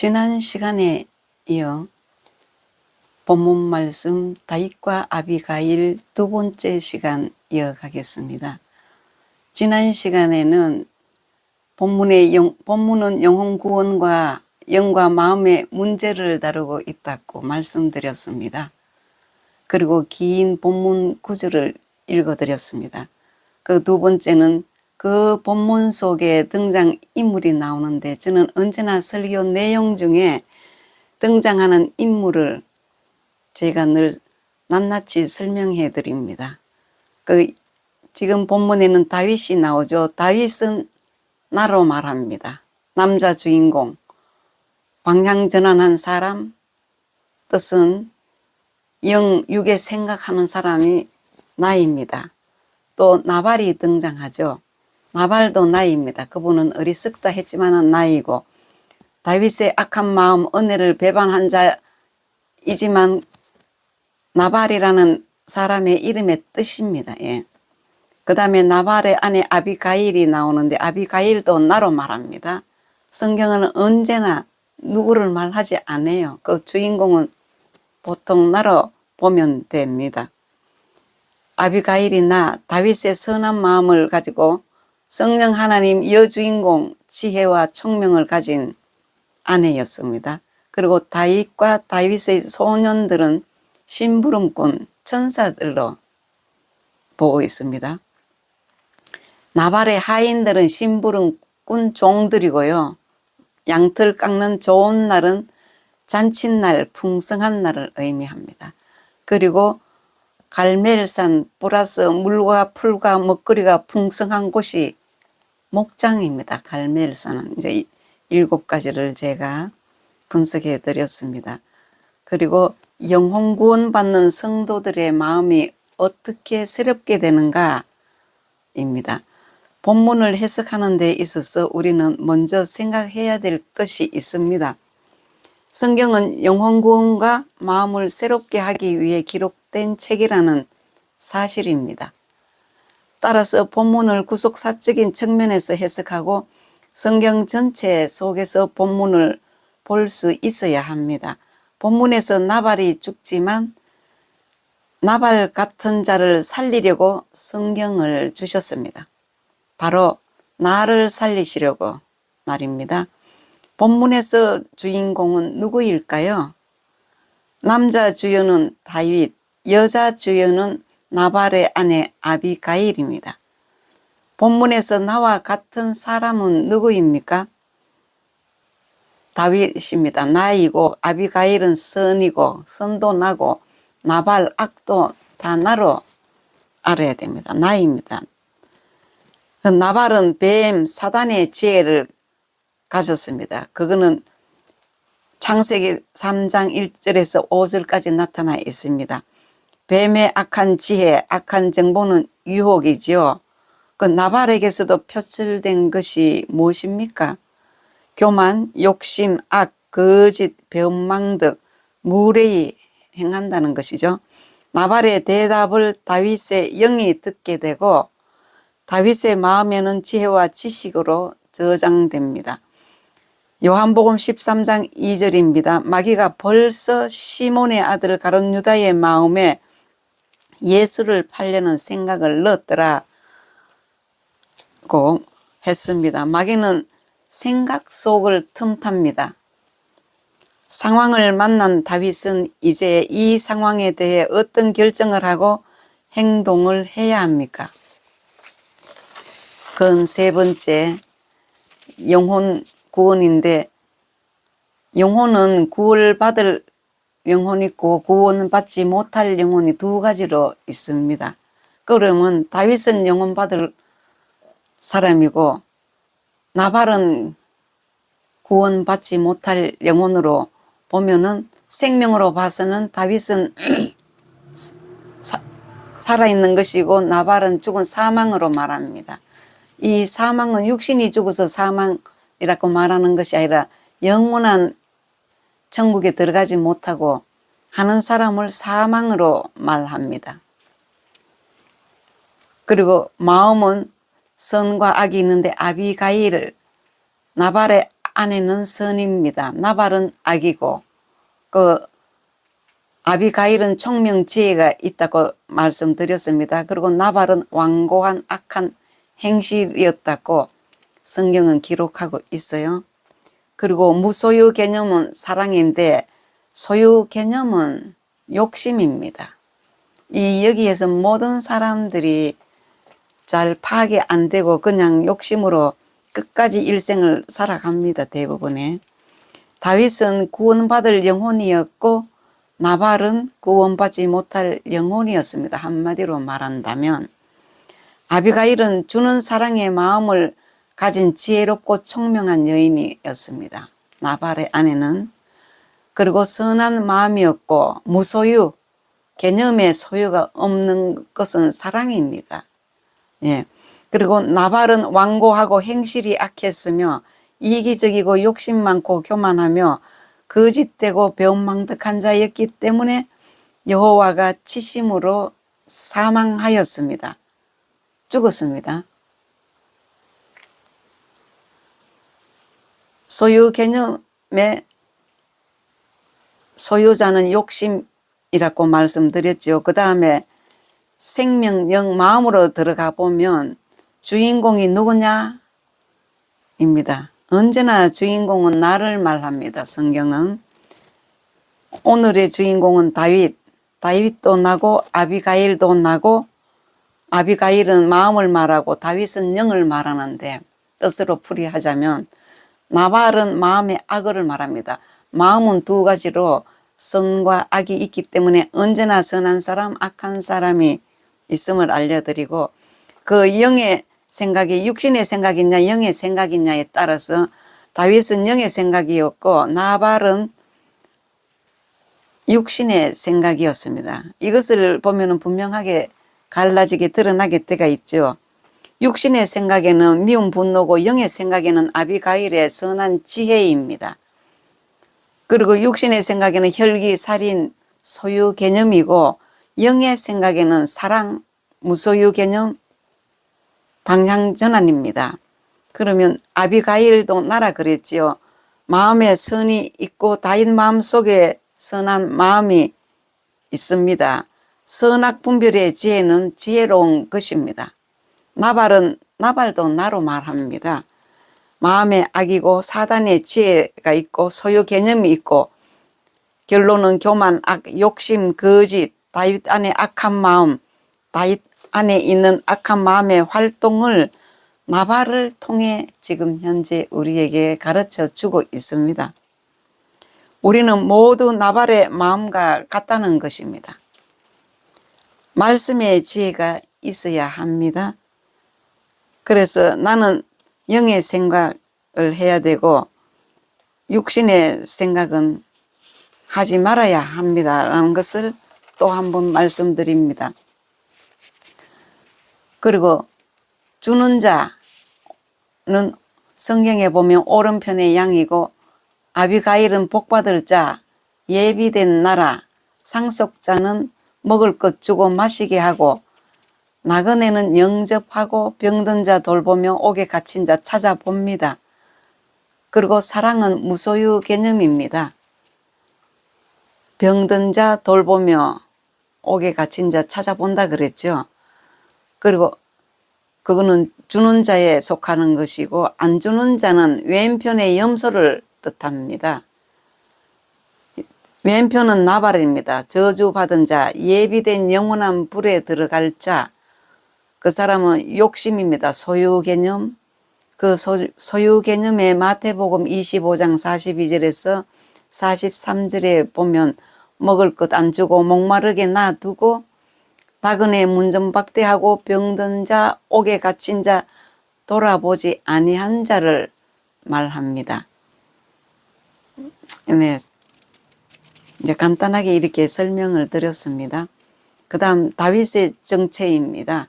지난 시간에 이어 본문 말씀 다윗과 아비가일 두 번째 시간 이어가겠습니다. 지난 시간에는 본문의 영, 본문은 영혼 구원과 영과 마음의 문제를 다루고 있다고 말씀드렸습니다. 그리고 긴 본문 구절을 읽어드렸습니다. 그 두 번째는 그 본문 속에 등장 인물이 나오는데 저는 언제나 설교 내용 중에 등장하는 인물을 제가 늘 낱낱이 설명해 드립니다. 그 지금 본문에는 다윗이 나오죠. 다윗은 나로 말합니다. 남자 주인공, 방향 전환한 사람, 뜻은 영, 육에 생각하는 사람이 나입니다. 또 나발이 등장하죠. 나발도 나이입니다. 그분은 어리석다 했지만은 나이고 다윗의 악한 마음 은혜를 배반한 자이지만 나발이라는 사람의 이름의 뜻입니다. 예. 그 다음에 나발의 아내 아비가일이 나오는데 아비가일도 나로 말합니다. 성경은 언제나 누구를 말하지 않아요. 그 주인공은 보통 나로 보면 됩니다. 아비가일이 나 다윗의 선한 마음을 가지고 성령 하나님 여주인공 지혜와 총명을 가진 아내였습니다. 그리고 다윗과 다윗의 소년들은 심부름꾼 천사들로 보고 있습니다. 나발의 하인들은 심부름꾼 종들이고요. 양털 깎는 좋은 날은 잔칫날, 풍성한 날을 의미합니다. 그리고 갈멜산 플러스 물과 풀과 먹거리가 풍성한 곳이 목장입니다. 갈멜산은 이제 일곱 가지를 제가 분석해 드렸습니다. 그리고 영혼 구원 받는 성도들의 마음이 어떻게 새롭게 되는가 입니다. 본문을 해석하는 데 있어서 우리는 먼저 생각해야 될 것이 있습니다. 성경은 영혼 구원과 마음을 새롭게 하기 위해 기록된 책이라는 사실입니다. 따라서 본문을 구속사적인 측면에서 해석하고 성경 전체 속에서 본문을 볼 수 있어야 합니다. 본문에서 나발이 죽지만 나발 같은 자를 살리려고 성경을 주셨습니다. 바로 나를 살리시려고 말입니다. 본문에서 주인공은 누구일까요? 남자 주연은 다윗, 여자 주연은 나발의 아내 아비가일입니다. 본문에서 나와 같은 사람은 누구입니까? 다윗입니다. 나이고 아비가일은 선이고 선도 나고 나발 악도 다 나로 알아야 됩니다. 나입니다. 그 나발은 뱀 사단의 지혜를 가졌습니다. 그거는 창세기 3장 1절에서 5절까지 나타나 있습니다. 뱀의 악한 지혜, 악한 정보는 유혹이지요. 그 나발에게서도 표출된 것이 무엇입니까? 교만, 욕심, 악, 거짓, 변망득, 무례히 행한다는 것이죠. 나발의 대답을 다윗의 영이 듣게 되고 다윗의 마음에는 지혜와 지식으로 저장됩니다. 요한복음 13장 2절입니다. 마귀가 벌써 시몬의 아들 가론 유다의 마음에 예수를 팔려는 생각을 넣었더라고 했습니다. 마귀는 생각 속을 틈탑니다. 상황을 만난 다윗은 이제 이 상황에 대해 어떤 결정을 하고 행동을 해야 합니까? 그건 세 번째 영혼 구원인데 영혼은 구원받을 영혼이 있고 구원받지 못할 영혼이 두 가지로 있습니다. 그러면 다윗은 영혼받을 사람이고 나발은 구원받지 못할 영혼으로 보면은 생명으로 봐서는 다윗은 사, 살아있는 것이고 나발은 죽은 사망으로 말합니다. 이 사망은 육신이 죽어서 사망이라고 말하는 것이 아니라 영원한 천국에 들어가지 못하고 하는 사람을 사망으로 말합니다. 그리고 마음은 선과 악이 있는데 아비가일을 나발의 아내는 선입니다. 나발은 악이고 그 아비가일은 총명 지혜가 있다고 말씀드렸습니다. 그리고 나발은 완고한 악한 행실이었다고 성경은 기록하고 있어요. 그리고 무소유 개념은 사랑인데 소유 개념은 욕심입니다. 이 여기에서 모든 사람들이 잘 파악이 안 되고 그냥 욕심으로 끝까지 일생을 살아갑니다. 대부분에. 다윗은 구원받을 영혼이었고 나발은 구원받지 못할 영혼이었습니다. 한마디로 말한다면 아비가일은 주는 사랑의 마음을 가진 지혜롭고 총명한 여인이었습니다. 나발의 아내는 그리고 선한 마음이었고 무소유 개념의 소유가 없는 것은 사랑입니다. 예. 그리고 나발은 완고하고 행실이 악했으며 이기적이고 욕심 많고 교만하며 거짓되고 배은망덕한 자였기 때문에 여호와가 치심으로 사망하였습니다. 죽었습니다. 소유 개념의 소유자는 욕심이라고 말씀드렸죠. 그 다음에 생명, 영, 마음으로 들어가 보면 주인공이 누구냐? 입니다. 언제나 주인공은 나를 말합니다. 성경은. 오늘의 주인공은 다윗. 다윗도 나고 아비가일도 나고 아비가일은 마음을 말하고 다윗은 영을 말하는데 뜻으로 풀이하자면 나발은 마음의 악을 말합니다. 마음은 두 가지로 선과 악이 있기 때문에 언제나 선한 사람, 악한 사람이 있음을 알려드리고 그 영의 생각이 육신의 생각이냐 영의 생각이냐에 따라서 다윗은 영의 생각이었고 나발은 육신의 생각이었습니다. 이것을 보면 분명하게 갈라지게 드러나게 때가 있죠. 육신의 생각에는 미운 분노고 영의 생각에는 아비가일의 선한 지혜입니다. 그리고 육신의 생각에는 혈기, 살인, 소유 개념이고 영의 생각에는 사랑, 무소유 개념, 방향 전환입니다. 그러면 아비가일도 나라 그랬지요. 마음에 선이 있고 다인 마음 속에 선한 마음이 있습니다. 선악 분별의 지혜는 지혜로운 것입니다. 나발은 나발도 나로 말합니다. 마음의 악이고 사단의 지혜가 있고 소유 개념이 있고 결론은 교만, 악, 욕심, 거짓, 다윗 안에 악한 마음, 다윗 안에 있는 악한 마음의 활동을 나발을 통해 지금 현재 우리에게 가르쳐 주고 있습니다. 우리는 모두 나발의 마음과 같다는 것입니다. 말씀의 지혜가 있어야 합니다. 그래서 나는 영의 생각을 해야 되고 육신의 생각은 하지 말아야 합니다라는 것을 또 한 번 말씀드립니다. 그리고 주는 자는 성경에 보면 오른편의 양이고 아비가일은 복받을 자, 예비된 나라, 상속자는 먹을 것 주고 마시게 하고 나그네는 영접하고 병든 자 돌보며 옥에 갇힌 자 찾아봅니다. 그리고 사랑은 무소유 개념입니다. 병든 자 돌보며 옥에 갇힌 자 찾아본다 그랬죠. 그리고 그거는 주는 자에 속하는 것이고 안 주는 자는 왼편의 염소를 뜻합니다. 왼편은 나발입니다. 저주받은 자, 예비된 영원한 불에 들어갈 자. 그 사람은 욕심입니다. 소유 개념. 그 소 유 개념의 마태복음 25장 42절에서 43절에 보면 먹을 것 안 주고 목마르게 놔두고 나그네 문전박대하고 병든 자, 옥에 갇힌 자, 돌아보지 아니한 자를 말합니다. 네. 이제 간단하게 이렇게 설명을 드렸습니다. 그 다음 다윗의 정체입니다.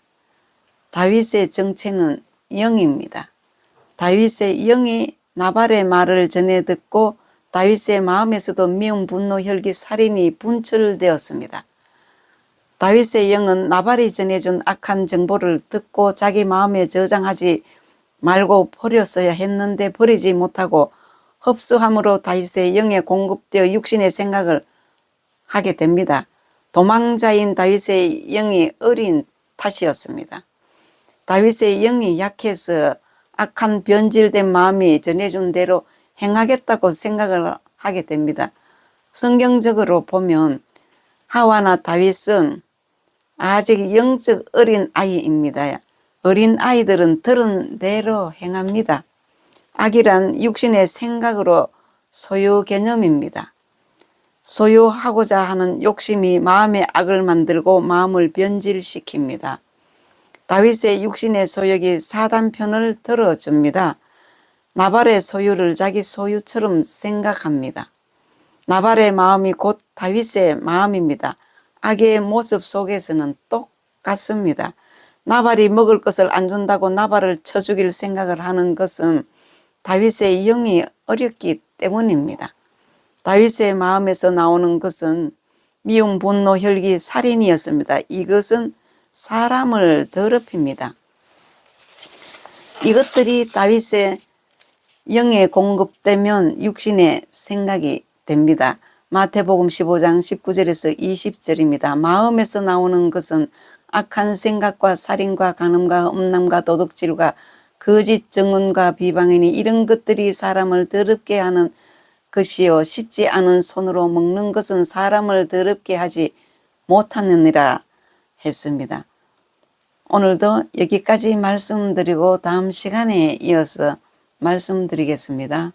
다윗의 정체는 영입니다. 다윗의 영이 나발의 말을 전해 듣고 다윗의 마음에서도 미운 분노, 혈기, 살인이 분출되었습니다. 다윗의 영은 나발이 전해준 악한 정보를 듣고 자기 마음에 저장하지 말고 버렸어야 했는데 버리지 못하고 흡수함으로 다윗의 영에 공급되어 육신의 생각을 하게 됩니다. 도망자인 다윗의 영이 어린 탓이었습니다. 다윗의 영이 약해서 악한 변질된 마음이 전해준 대로 행하겠다고 생각을 하게 됩니다. 성경적으로 보면 하와나 다윗은 아직 영적 어린 아이입니다. 어린 아이들은 들은 대로 행합니다. 악이란 육신의 생각으로 소유 개념입니다. 소유하고자 하는 욕심이 마음의 악을 만들고 마음을 변질시킵니다. 다윗의 육신의 소욕이 사단 편을 들어줍니다. 나발의 소유를 자기 소유처럼 생각합니다. 나발의 마음이 곧 다윗의 마음입니다. 악의 모습 속에서는 똑같습니다. 나발이 먹을 것을 안 준다고 나발을 쳐 죽일 생각을 하는 것은 다윗의 영이 어렵기 때문입니다. 다윗의 마음에서 나오는 것은 미움, 분노, 혈기, 살인이었습니다. 이것은 사람을 더럽힙니다. 이것들이 다윗의 영에 공급되면 육신의 생각이 됩니다. 마태복음 15장 19절에서 20절입니다. 마음에서 나오는 것은 악한 생각과 살인과 간음과 음란과 도둑질과 거짓 증언과 비방이니 이런 것들이 사람을 더럽게 하는 것이요 씻지 않은 손으로 먹는 것은 사람을 더럽게 하지 못하느니라 했습니다. 오늘도 여기까지 말씀드리고 다음 시간에 이어서 말씀드리겠습니다.